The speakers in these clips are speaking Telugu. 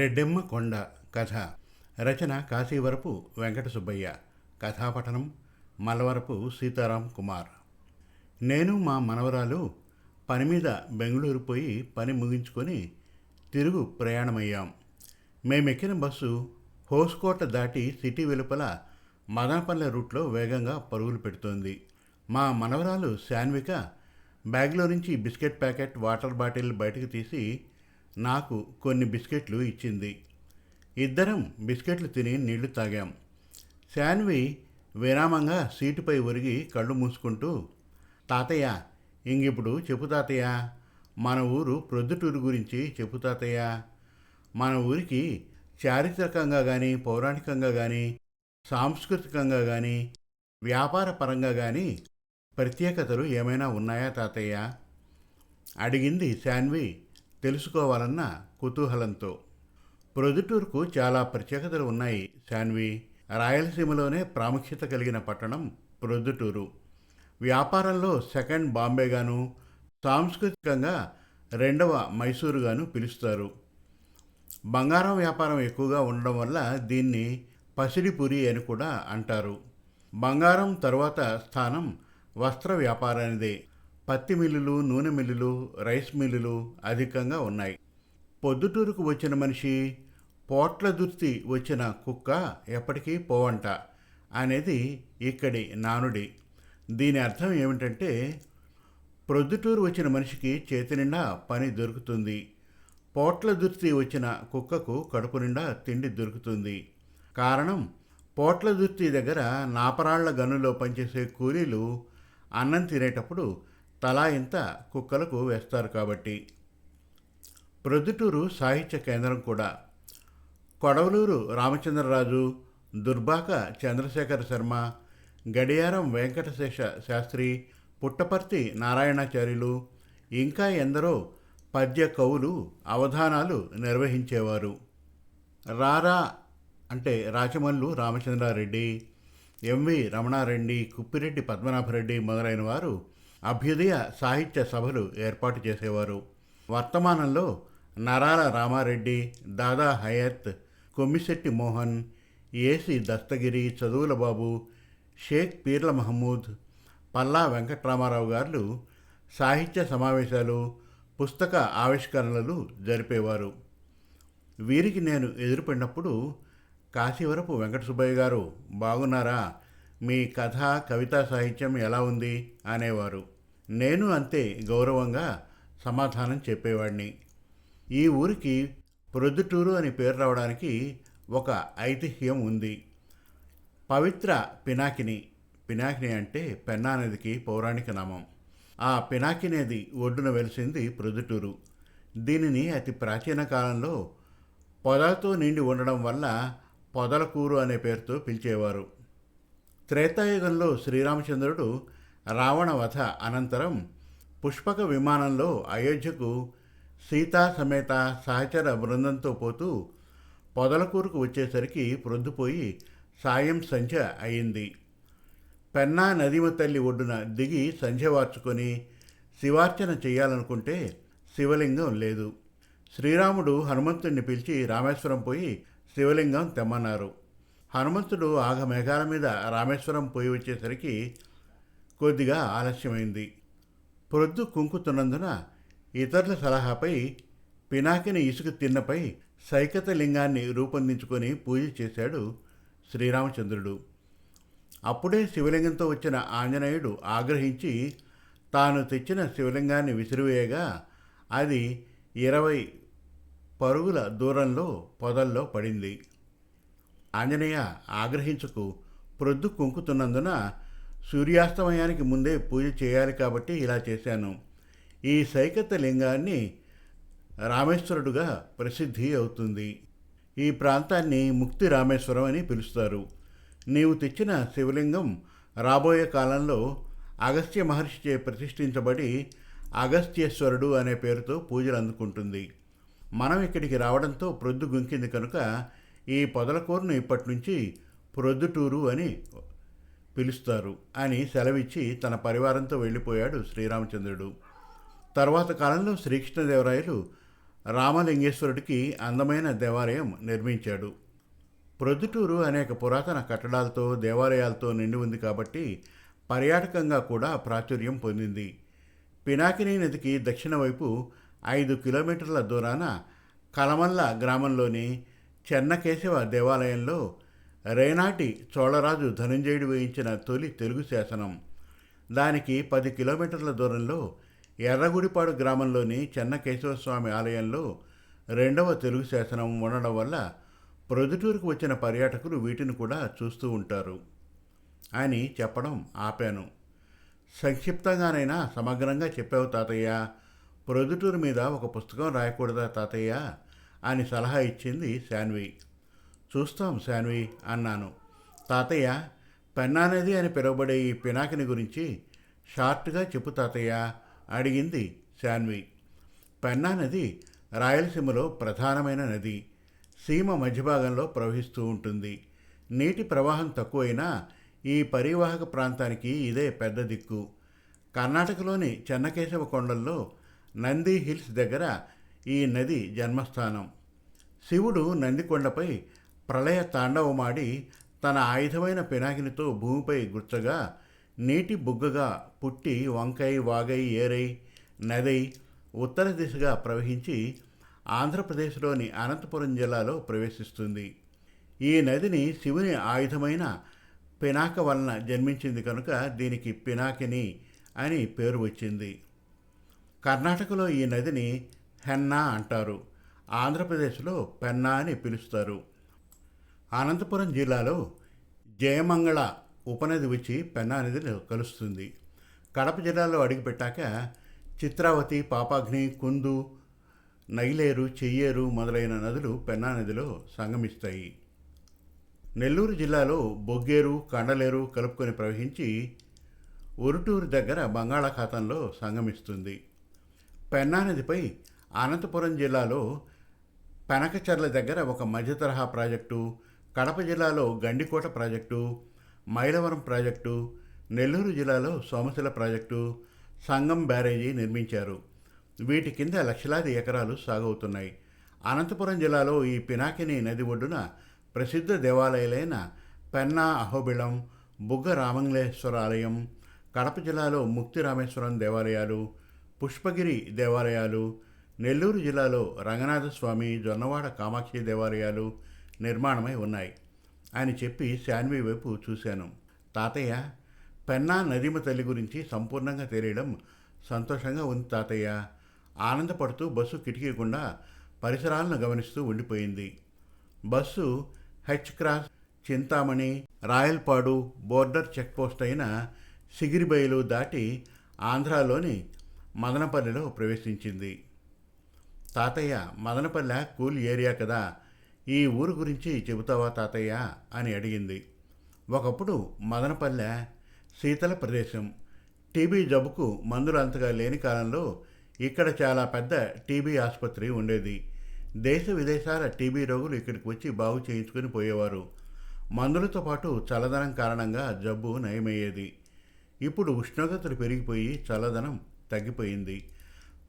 రెడ్డెమ్మ కొండ కథ. రచన కాశీవరపు వెంకట సుబ్బయ్య కథాపఠనం మలవరపు సీతారాం కుమార్. నేను మా మనవరాలు పని మీద బెంగళూరు పోయి పని ముగించుకొని తిరుగు ప్రయాణమయ్యాం. మేమెక్కిన బస్సు హోస్కోట దాటి సిటీ వెలుపల మదనపల్లె రూట్లో వేగంగా పరుగులు పెడుతోంది. మా మనవరాలు శాన్విక బ్యాగ్లో నుంచి బిస్కెట్ ప్యాకెట్ వాటర్ బాటిల్ బయటకు తీసి నాకు కొన్ని బిస్కెట్లు ఇచ్చింది. ఇద్దరం బిస్కెట్లు తిని నీళ్ళు తాగాం. శాన్వి విరామంగా సీటుపై ఒరిగి కళ్ళు మూసుకుంటూ తాతయ్య ఇంగిప్పుడు చెప్పు తాతయ్య. మన ఊరు ప్రొద్దుటూరు గురించి చెప్పు తాతయ్య. మన ఊరికి చారిత్రకంగా కానీ పౌరాణికంగా కానీ సాంస్కృతికంగా కానీ వ్యాపార పరంగా కానీ ప్రత్యేకతలు ఏమైనా ఉన్నాయా తాతయ్య? అడిగింది శాన్వి. తెలుసుకోవాలన్న కుతూహలంతో. ప్రొద్దుటూరుకు చాలా ప్రత్యేకతలు ఉన్నాయి శాన్వి. రాయలసీమలోనే ప్రాముఖ్యత కలిగిన పట్టణం ప్రొద్దుటూరు. వ్యాపారంలో సెకండ్ బాంబేగాను సాంస్కృతికంగా రెండవ మైసూరుగాను పిలుస్తారు. బంగారం వ్యాపారం ఎక్కువగా ఉండడం వల్ల దీన్ని పసిడిపురి అని కూడా అంటారు. బంగారం తరువాత స్థానం వస్త్ర వ్యాపారానిదే. పత్తి మిల్లులు నూనె మిల్లులు రైస్ మిల్లులు అధికంగా ఉన్నాయి. పొద్దుటూరుకు వచ్చిన మనిషి పోట్ల దుర్తి వచ్చిన కుక్క ఎప్పటికీ పోవంట అనేది ఇక్కడి నానుడి. దీని అర్థం ఏమిటంటే ప్రొద్దుటూరు వచ్చిన మనిషికి చేతి నిండా పని దొరుకుతుంది. పోట్ల దుర్తి వచ్చిన కుక్కకు కడుపు నిండా తిండి దొరుకుతుంది. కారణం పోట్ల దుర్తి దగ్గర నాపరాళ్ళ గనుల్లో పనిచేసే కూలీలు అన్నం తినేటప్పుడు తలా ఇంత కుక్కలకు వేస్తారు కాబట్టి. ప్రొద్దుటూరు సాహిత్య కేంద్రం కూడా. కొడవలూరు రామచంద్రరాజు దుర్బాక చంద్రశేఖర శర్మ గడియారం వెంకటశేష శాస్త్రి పుట్టపర్తి నారాయణాచార్యులు ఇంకా ఎందరో పద్య కవులు అవధానాలు నిర్వహించేవారు. రారా అంటే రాచమల్లు రామచంద్రారెడ్డి ఎంవి రమణారెడ్డి కుప్పిరెడ్డి పద్మనాభరెడ్డి మొదలైన వారు అభ్యుదయ సాహిత్య సభలు ఏర్పాటు చేసేవారు. వర్తమానంలో నరాల రామారెడ్డి దాదా హయత్ కొమ్మిశెట్టి మోహన్ ఏసి దస్తగిరి చదువుల బాబు షేక్ పీర్ల మహమూద్ పల్లా వెంకట్రామారావు గారు సాహిత్య సమావేశాలు పుస్తక ఆవిష్కరణలు జరిపేవారు. వీరికి నేను ఎదురుపడినప్పుడు కాశీవరపు వెంకట సుబ్బయ్య గారు బాగున్నారా? మీ కథ కవితా సాహిత్యం ఎలా ఉంది? అనేవారు. నేను అంతే గౌరవంగా సమాధానం చెప్పేవాడిని. ఈ ఊరికి ప్రొద్దుటూరు అని పేరు రావడానికి ఒక ఐతిహ్యం ఉంది. పవిత్ర పినాకిని. పినాకిని అంటే పెన్నా నదికి పౌరాణిక నామం. ఆ పినాకి నది ఒడ్డున వెలిసింది ప్రొద్దుటూరు. దీనిని అతి ప్రాచీన కాలంలో పొదలతో నిండి ఉండడం వల్ల పొదలకూరు అనే పేరుతో పిలిచేవారు. త్రేతాయుగంలో శ్రీరామచంద్రుడు రావణ వధ అనంతరం పుష్పక విమానంలో అయోధ్యకు సీతా సమేత సహచర బృందంతో పోతూ పొదలకూరుకు వచ్చేసరికి ప్రొద్దుపోయి సాయం సంధ్య అయింది. పెన్నా నదిమ తల్లి ఒడ్డున దిగి సంధ్య వార్చుకొని శివార్చన చేయాలనుకుంటే శివలింగం లేదు. శ్రీరాముడు హనుమంతుడిని పిలిచి రామేశ్వరం పోయి శివలింగం తెమ్మన్నారు. హనుమంతుడు ఆగమేఘాల మీద రామేశ్వరం పోయి వచ్చేసరికి కొద్దిగా ఆలస్యమైంది. ప్రొద్దు కుంకుతున్నందున ఇతరుల సలహాపై పినాకిని ఇసుక తిన్నపై సైకత లింగాన్ని రూపొందించుకొని పూజ చేశాడు శ్రీరామచంద్రుడు. అప్పుడే శివలింగంతో వచ్చిన ఆంజనేయుడు ఆగ్రహించి తాను తెచ్చిన శివలింగాన్ని విసిరివేయగా అది ఇరవై పరుగుల దూరంలో పొదల్లో పడింది. ఆంజనేయ ఆగ్రహించకు ప్రొద్దు కుంకుతున్నందున సూర్యాస్తమయానికి ముందే పూజ చేయాలి కాబట్టి ఇలా చేశాను. ఈ సైకత లింగాన్ని రామేశ్వరుడుగా ప్రసిద్ధి అవుతుంది. ఈ ప్రాంతాన్ని ముక్తి రామేశ్వరం అని పిలుస్తారు. నీవు తెచ్చిన శివలింగం రాబోయే కాలంలో అగస్త్య మహర్షిచే ప్రతిష్ఠించబడి అగస్త్యేశ్వరుడు అనే పేరుతో పూజలు అందుకుంటుంది. మనం ఇక్కడికి రావడంతో ప్రొద్దు గుంకింది కనుక ఈ పొదలకూరును ఇప్పటి నుంచి ప్రొద్దుటూరు అని పిలుస్తారు అని సెలవిచ్చి తన పరివారంతో వెళ్ళిపోయాడు శ్రీరామచంద్రుడు. తర్వాత కాలంలో శ్రీకృష్ణదేవరాయలు రామలింగేశ్వరుడికి అందమైన దేవాలయం నిర్మించాడు. ప్రొద్దుటూరు అనేక పురాతన కట్టడాలతో దేవాలయాలతో నిండి ఉంది కాబట్టి పర్యాటకంగా కూడా ప్రాచుర్యం పొందింది. పినాకిని నదికి దక్షిణ వైపు ఐదు కిలోమీటర్ల దూరాన కలమల్ల గ్రామంలోని చెన్నకేశవ దేవాలయంలో రేనాటి చోళరాజు ధనంజయుడు వేయించిన తొలి తెలుగు శాసనం. దానికి పది కిలోమీటర్ల దూరంలో ఎర్రగుడిపాడు గ్రామంలోని చెన్నకేశవ స్వామి ఆలయంలో రెండవ తెలుగు శాసనం ఉండడం వల్ల ప్రొదుటూరుకు వచ్చిన పర్యాటకులు వీటిని కూడా చూస్తూ ఉంటారు. అని చెప్పడం ఆపాను. సంక్షిప్తంగానైనా సమగ్రంగా చెప్పావు తాతయ్య. ప్రొదుటూరు మీద ఒక పుస్తకం రాయకూడదా తాతయ్య? అని సలహా ఇచ్చింది శాన్వి. చూస్తాం శాన్వి అన్నాను. తాతయ్య పెన్నానది అని పిలువబడే ఈ పినాకిని గురించి షార్ట్గా చెప్పు తాతయ్య అడిగింది శాన్వి. పెన్నా నది రాయలసీమలో ప్రధానమైన నది. సీమ మధ్యభాగంలో ప్రవహిస్తూ ఉంటుంది. నీటి ప్రవాహం తక్కువైనా ఈ పరివాహక ప్రాంతానికి ఇదే పెద్ద దిక్కు. కర్ణాటకలోని చెన్నకేశవ కొండల్లో నంది హిల్స్ దగ్గర ఈ నది జన్మస్థానం. శివుడు నందికొండపై ప్రళయ తాండవమాడి తన ఆయుధమైన పినాకినితో భూమిపై గుచ్చగా నీటి బుగ్గగా పుట్టి వంకై వాగై ఏరై నదై ఉత్తర దిశగా ప్రవహించి ఆంధ్రప్రదేశ్లోని అనంతపురం జిల్లాలో ప్రవేశిస్తుంది. ఈ నదిని శివుని ఆయుధమైన పినాక వలన జన్మించింది కనుక దీనికి పినాకిని అని పేరు వచ్చింది. కర్ణాటకలో ఈ నదిని హెన్నా అంటారు. ఆంధ్రప్రదేశ్లో పెన్నా అని పిలుస్తారు. అనంతపురం జిల్లాలో జయమంగళ ఉపనది వచ్చి పెన్నా నదిలో కలుస్తుంది. కడప జిల్లాలో అడుగుపెట్టాక చిత్రావతి పాపాగ్ని కుందు నైలేరు చెయ్యేరు మొదలైన నదులు పెన్నా నదిలో సంగమిస్తాయి. నెల్లూరు జిల్లాలో బొగ్గేరు కండలేరు కలుపుకొని ప్రవహించి ఒరుటూరు దగ్గర బంగాళాఖాతంలో సంగమిస్తుంది. పెన్నా నదిపై అనంతపురం జిల్లాలో పెనకచర్ల దగ్గర ఒక మధ్య తరహా ప్రాజెక్టు కడప జిల్లాలో గండికోట ప్రాజెక్టు మైలవరం ప్రాజెక్టు నెల్లూరు జిల్లాలో సోమశిల ప్రాజెక్టు సంగం బ్యారేజీ నిర్మించారు. వీటి కింద లక్షలాది ఎకరాలు సాగవుతున్నాయి. అనంతపురం జిల్లాలో ఈ పినాకిని నది ఒడ్డున ప్రసిద్ధ దేవాలయాలైన పెన్నా అహోబిళం బుగ్గ రామంగళేశ్వర ఆలయం కడప జిల్లాలో ముక్తి రామేశ్వరం దేవాలయాలు పుష్పగిరి దేవాలయాలు నెల్లూరు జిల్లాలో రంగనాథస్వామి జొన్నవాడ కామాక్షి దేవాలయాలు నిర్మాణమై ఉన్నాయి. అని చెప్పి శాన్వి వైపు చూశాను. తాతయ్య పెన్నా నదిమ తల్లి గురించి సంపూర్ణంగా తెలియడం సంతోషంగా ఉంది తాతయ్య. ఆనందపడుతూ బస్సు కిటికీ గుండా పరిసరాలను గమనిస్తూ ఉండిపోయింది. Bus H cross Chintamani Rayalpadu border check post అయిన సిగిరిబయలు దాటి ఆంధ్రాలోని మదనపల్లిలో ప్రవేశించింది. తాతయ్య మదనపల్లె కూల్ ఏరియా కదా ఈ ఊరు గురించి చెబుతావా తాతయ్య? అని అడిగింది. ఒకప్పుడు మదనపల్లె శీతల ప్రదేశం. టీబీ జబ్బుకు మందులు అంతగా లేని కాలంలో ఇక్కడ చాలా పెద్ద టీబీ ఆసుపత్రి ఉండేది. దేశ విదేశాల టీబీ రోగులు ఇక్కడికి వచ్చి బాగు చేయించుకుని పోయేవారు. మందులతో పాటు చల్లదనం కారణంగా జబ్బు నయమయ్యేది. ఇప్పుడు ఉష్ణోగ్రతలు పెరిగిపోయి చల్లదనం తగ్గిపోయింది.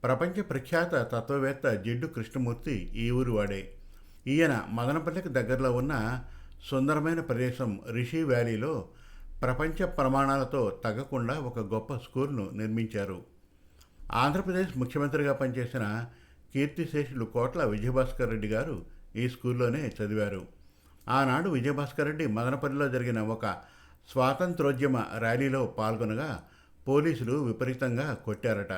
ప్రపంచ ప్రఖ్యాత తత్వవేత్త జిడ్డు కృష్ణమూర్తి ఈ ఊరు వాడే. ఈయన మదనపల్లికి దగ్గరలో ఉన్న సుందరమైన ప్రదేశం రిషి వ్యాలీలో ప్రపంచ ప్రమాణాలతో తగ్గకుండా ఒక గొప్ప స్కూల్ను నిర్మించారు. ఆంధ్రప్రదేశ్ ముఖ్యమంత్రిగా పనిచేసిన కీర్తిశేషులు కోట్ల విజయభాస్కర్ రెడ్డి గారు ఈ స్కూల్లోనే చదివారు. ఆనాడు విజయభాస్కర్ రెడ్డి మదనపల్లిలో జరిగిన ఒక స్వాతంత్రోద్యమ ర్యాలీలో పాల్గొనగా పోలీసులు విపరీతంగా కొట్టారట.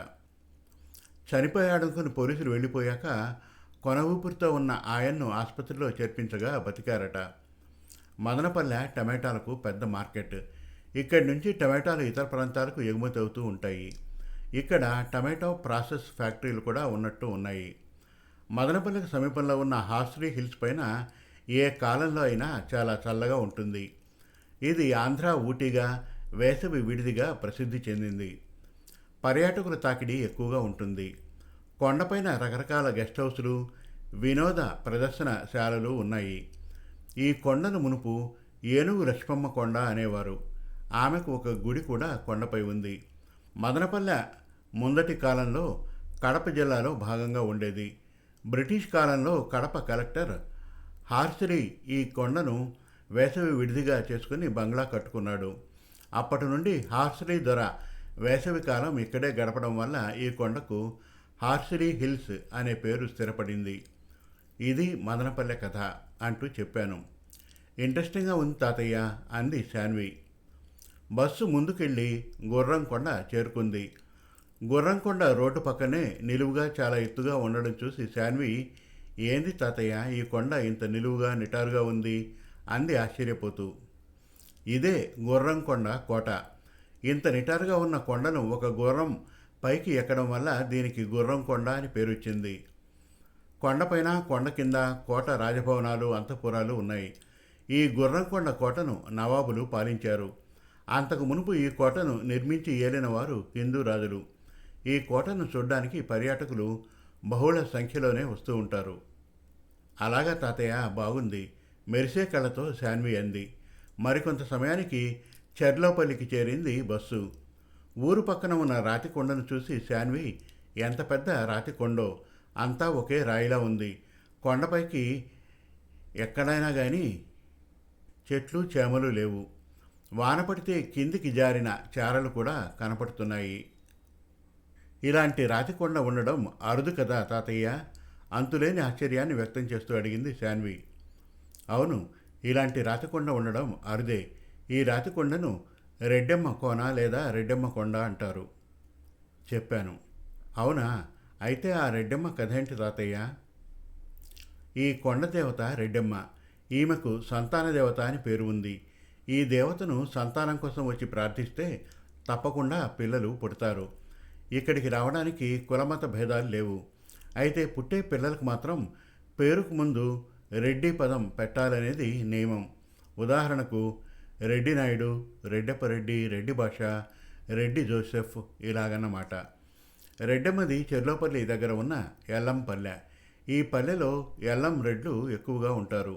చనిపోయాడనుకుని పోలీసులు వెళ్ళిపోయాక కొన ఊపిరితో ఉన్న ఆయన్ను ఆసుపత్రిలో చేర్పించగా బతికారట. మదనపల్లె టమాటాలకు పెద్ద మార్కెట్. ఇక్కడి నుంచి టమాటాలు ఇతర ప్రాంతాలకు ఎగుమతి అవుతూ ఉంటాయి. ఇక్కడ టమాటో ప్రాసెస్ ఫ్యాక్టరీలు కూడా ఉన్నట్టు ఉన్నాయి. మదనపల్లికి సమీపంలో ఉన్న హాస్రీ హిల్స్ పైన ఏ కాలంలో అయినా చాలా చల్లగా ఉంటుంది. ఇది ఆంధ్ర ఊటీగా వేసవి విడిదిగా ప్రసిద్ధి చెందింది. పర్యాటకుల తాకిడి ఎక్కువగా ఉంటుంది. కొండపైన రకరకాల గెస్ట్ హౌస్లు వినోద ప్రదర్శనశాలలు ఉన్నాయి. ఈ కొండను మునుపు ఏనుగు లక్ష్మమ్మ కొండ అనేవారు. ఆమెకు ఒక గుడి కూడా కొండపై ఉంది. మదనపల్లె ముందటి కాలంలో కడప జిల్లాలో భాగంగా ఉండేది. బ్రిటిష్ కాలంలో కడప కలెక్టర్ హార్సిరి ఈ కొండను వేసవి విడిదిగా చేసుకుని బంగ్లా కట్టుకున్నాడు. అప్పటి నుండి హార్సిరి దొర వేసవి కాలం ఇక్కడే గడపడం వల్ల ఈ కొండకు హార్సరీ హిల్స్ అనే పేరు స్థిరపడింది. ఇది మదనపల్లె కథ అంటూ చెప్పాను. ఇంట్రెస్టింగ్గా ఉంది తాతయ్య అంది శాన్వి. బస్సు ముందుకెళ్ళి గుర్రంకొండ చేరుకుంది. గుర్రంకొండ రోడ్డు పక్కనే నిలువుగా చాలా ఎత్తుగా ఉండడం చూసి శాన్వి ఏంది తాతయ్య ఈ కొండ ఇంత నిలువుగా నిటారుగా ఉంది? అంది ఆశ్చర్యపోతూ. ఇదే గుర్రంకొండ కోట. ఇంత నిటారుగా ఉన్న కొండను ఒక గుర్రం పైకి ఎక్కడం వల్ల దీనికి గుర్రం కొండ అని పేరు వచ్చింది కొండపైన కొండ కింద కోట రాజభవనాలు అంతఃపురాలు ఉన్నాయి. ఈ గుర్రంకొండ కోటను నవాబులు పాలించారు. అంతకు మునుపు ఈ కోటను నిర్మించి ఏలిన వారు హిందూ రాజులు. ఈ కోటను చూడ్డానికి పర్యాటకులు బహుళ సంఖ్యలోనే వస్తూ ఉంటారు. అలాగా తాతయ్య బాగుంది. మెరిసే కళ్ళతో శాన్వి అంది. మరికొంత సమయానికి చెర్లోపల్లికి చేరింది బస్సు. ఊరు పక్కన ఉన్న రాతి కొండను చూసి శాన్వి ఎంత పెద్ద రాతి కొండో అంతా ఒకే రాయిలా ఉంది. కొండపైకి ఎక్కడైనా కానీ చెట్లు చేమలు లేవు. వాన పడితే కిందికి జారిన చారలు కూడా కనపడుతున్నాయి. ఇలాంటి రాతి కొండ ఉండడం అరుదు కదా తాతయ్య అంతులేని ఆశ్చర్యాన్ని వ్యక్తం చేస్తూ అడిగింది శాన్వి. అవును ఇలాంటి రాతికొండ ఉండడం అరుదే. ఈ రాతికొండను రెడ్డెమ్మ కోన లేదా రెడ్డెమ్మ కొండ అంటారు. చెప్పాను. అవునా? అయితే ఆ రెడ్డెమ్మ కథ ఏంటి తాతయ్య? ఈ కొండ దేవత రెడ్డెమ్మ. ఈమెకు సంతాన దేవత అని పేరు ఉంది. ఈ దేవతను సంతానం కోసం వచ్చి ప్రార్థిస్తే తప్పకుండా పిల్లలు పుడతారు. ఇక్కడికి రావడానికి కులమత భేదాలు లేవు. అయితే పుట్టే పిల్లలకు మాత్రం పేరుకు ముందు రెడ్డి పదం పెట్టాలనేది నియమం. ఉదాహరణకు రెడ్డి నాయుడు రెడ్డప్పరెడ్డి రెడ్డి భాష రెడ్డి జోసెఫ్ ఇలాగన్నమాట. రెడ్డమ్మది చెర్లోపల్లి దగ్గర ఉన్న ఎల్లంపల్లె ఈ పల్లెలో ఎల్లం రెడ్లు ఎక్కువగా ఉంటారు.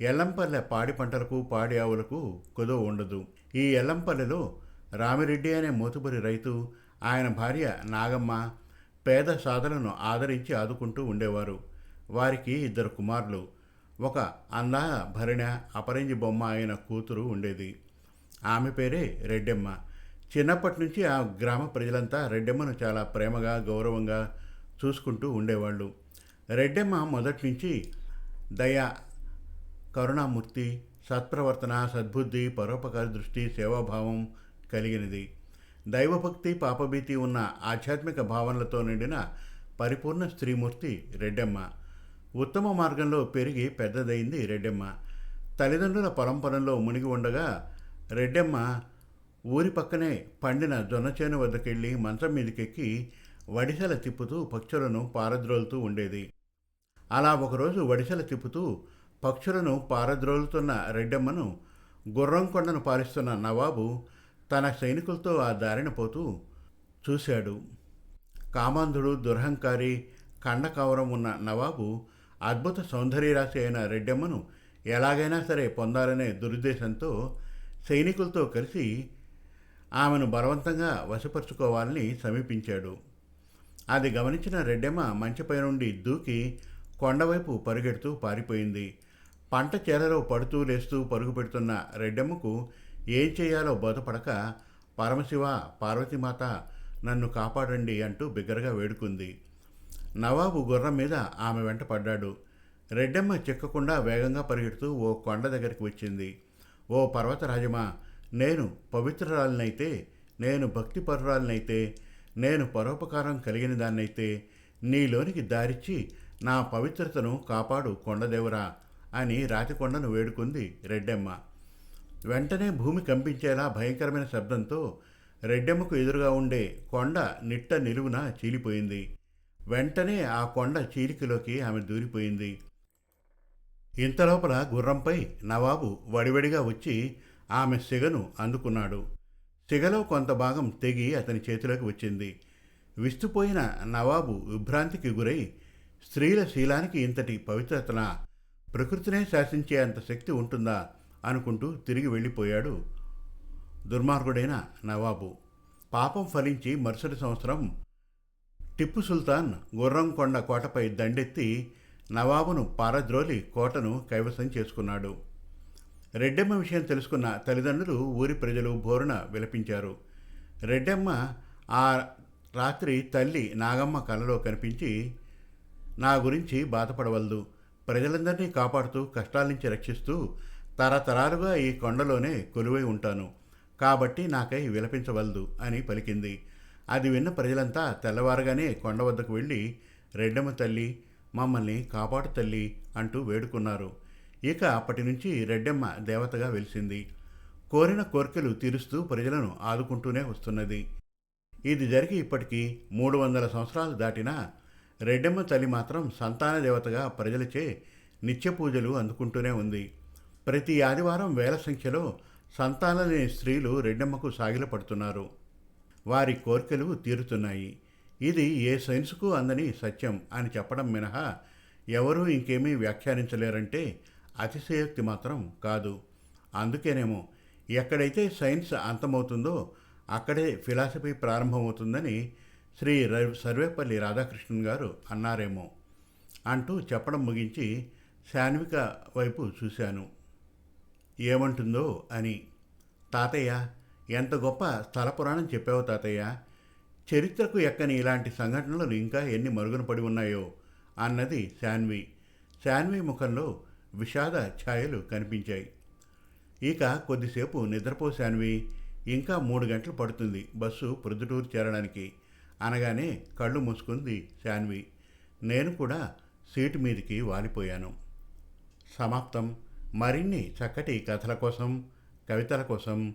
ఎల్లంపల్లె పాడి పంటలకు పాడి ఆవులకు కుదవ ఉండదు. ఈ ఎల్లంపల్లెలో రామిరెడ్డి అనే మోతుబరి రైతు ఆయన భార్య నాగమ్మ పేద సాధలను ఆదరించి ఆదుకుంటూ ఉండేవారు. వారికి ఇద్దరు కుమారులు. ఒక అందాల భరిణ అపరంజి బొమ్మ అయిన కూతురు ఉండేది. ఆమె పేరే రెడ్డెమ్మ. చిన్నప్పటి నుంచి ఆ గ్రామ ప్రజలంతా రెడ్డెమ్మను చాలా ప్రేమగా గౌరవంగా చూసుకుంటూ ఉండేవాళ్ళు. రెడ్డెమ్మ మొదటి నుంచి దయ కరుణామూర్తి సత్ప్రవర్తన సద్బుద్ధి పరోపకార దృష్టి సేవాభావం కలిగినది. దైవభక్తి పాపభీతి ఉన్న ఆధ్యాత్మిక భావనలతో నిండిన పరిపూర్ణ స్త్రీమూర్తి రెడ్డెమ్మ. ఉత్తమ మార్గంలో పెరిగి పెద్దదైంది రెడ్డెమ్మ. తల్లిదండ్రుల పరంపరలో మునిగి ఉండగా రెడ్డెమ్మ ఊరి పక్కనే పండిన జొన్నచేను వద్దకెళ్ళి మంచం మీదకెక్కి వడిసెల తిప్పుతూ పక్షులను పారద్రోలుతూ ఉండేది. అలా ఒకరోజు వడిసెల తిప్పుతూ పక్షులను పారద్రోలుతున్న రెడ్డమ్మను గుర్రం కొండను పాలిస్తున్న నవాబు తన సైనికులతో ఆ దారిన పోతూ చూశాడు. కామాంధుడు దురహంకారి కండకవరం ఉన్న నవాబు అద్భుత సౌందర్యరాశి అయిన రెడ్డమ్మను ఎలాగైనా సరే పొందాలనే దురుద్దేశంతో సైనికులతో కలిసి ఆమెను బలవంతంగా వశపరుచుకోవాలని సమీపించాడు. అది గమనించిన రెడ్డెమ్మ మంచిపై నుండి దూకి కొండవైపు పరుగెడుతూ పారిపోయింది. పంట చేలలో పడుతూ లేస్తూ పరుగు పెడుతున్న రెడ్డెమ్మకు ఏం చేయాలో బోధపడక పరమశివ పార్వతీమాత నన్ను కాపాడండి అంటూ బిగ్గరగా వేడుకుంది. నవాబు గుర్రం మీద ఆమె వెంట పడ్డాడు. రెడ్డమ్మ చిక్కకుండా వేగంగా పరిగెడుతూ ఓ కొండ దగ్గరికి వచ్చింది. ఓ పర్వతరాజమా నేను పవిత్రరాలనైతే నేను భక్తిపరురాలనైతే నేను పరోపకారం కలిగిన దాన్నైతే నీలోనికి దారిచ్చి నా పవిత్రతను కాపాడు కొండదేవరా అని రాతికొండను వేడుకుంది రెడ్డెమ్మ. వెంటనే భూమి కంపించేలా భయంకరమైన శబ్దంతో రెడ్డెమ్మకు ఎదురుగా ఉండే కొండ నిట్ట నిలువున చీలిపోయింది. వెంటనే ఆ కొండ చీలికలోకి ఆమె దూరిపోయింది. ఇంతలోపల గుర్రంపై నవాబు వడివడిగా వచ్చి ఆమె సిగను అందుకున్నాడు. సిగలో కొంత భాగం తెగి అతని చేతిలోకి వచ్చింది. విస్తుపోయిన నవాబు విభ్రాంతికి గురై స్త్రీల శీలానికి ఇంతటి పవిత్రతన ప్రకృతినే శాసించే అంత శక్తి ఉంటుందా అనుకుంటూ తిరిగి వెళ్ళిపోయాడు దుర్మార్గుడైన నవాబు. పాపం ఫలించి మరుసటి సంవత్సరం టిప్పు సుల్తాన్ గుర్రంకొండ కోటపై దండెత్తి నవాబును పారద్రోలి కోటను కైవసం చేసుకున్నాడు. రెడ్డెమ్మ విషయం తెలుసుకున్న తల్లిదండ్రులు ఊరి ప్రజలు బోరున విలపించారు. రెడ్డెమ్మ ఆ రాత్రి తల్లి నాగమ్మ కలలో కనిపించి నా గురించి బాధపడవలదు ప్రజలందరినీ కాపాడుతూ కష్టాల నుంచి రక్షిస్తూ తరతరాలుగా ఈ కొండలోనే కొలువై ఉంటాను. కాబట్టి నాకై విలపించవలదు అని పలికింది. అది విన్న ప్రజలంతా తెల్లవారగానే కొండ వద్దకు వెళ్ళి రెడ్డమ్మ తల్లి మమ్మల్ని కాపాడు తల్లి అంటూ వేడుకున్నారు. ఇక అప్పటి నుంచి రెడ్డమ్మ దేవతగా వెలిసింది. కోరిన కోరికలు తీరుస్తూ ప్రజలను ఆదుకుంటూనే వస్తున్నది. ఇది జరిగి ఇప్పటికీ మూడు వందల సంవత్సరాలు దాటినా రెడ్డమ్మ తల్లి మాత్రం సంతాన దేవతగా ప్రజలచే నిత్య పూజలు అందుకుంటూనే ఉంది. ప్రతి ఆదివారం వేల సంఖ్యలో సంతానలేని స్త్రీలు రెడ్డమ్మకు సాగిలపడుతున్నారు. వారి కోరికలు తీరుతున్నాయి. ఇది ఏ సైన్స్కు అందని సత్యం అని చెప్పడం మినహా ఎవరూ ఇంకేమీ వ్యాఖ్యానించలేరంటే అతిశయోక్తి మాత్రం కాదు. అందుకేనేమో ఎక్కడైతే సైన్స్ అంతమవుతుందో అక్కడే ఫిలాసఫీ ప్రారంభమవుతుందని శ్రీ సర్వేపల్లి రాధాకృష్ణన్ గారు అన్నారేమో అంటూ చెప్పడం ముగించి శాన్విక వైపు చూశాను. ఏమంటుందో అని తాతయ్య ఎంత గొప్ప స్థల పురాణం చెప్పావు తాతయ్య? చరిత్రకు ఎక్కని ఇలాంటి సంఘటనలు ఇంకా ఎన్ని మరుగున పడి ఉన్నాయో అన్నది శాన్వి. శాన్వి ముఖంలో విషాద ఛాయలు కనిపించాయి. ఇక కొద్దిసేపు నిద్రపో శాన్వి. ఇంకా మూడు గంటలు పడుతుంది బస్సు ప్రొద్దుటూరు చేరడానికి. అనగానే కళ్ళు మూసుకుంది శాన్వి. నేను కూడా సీటు మీదికి వాలిపోయాను. సమాప్తం. మరిన్ని చక్కటి కథల కోసం కవితల కోసం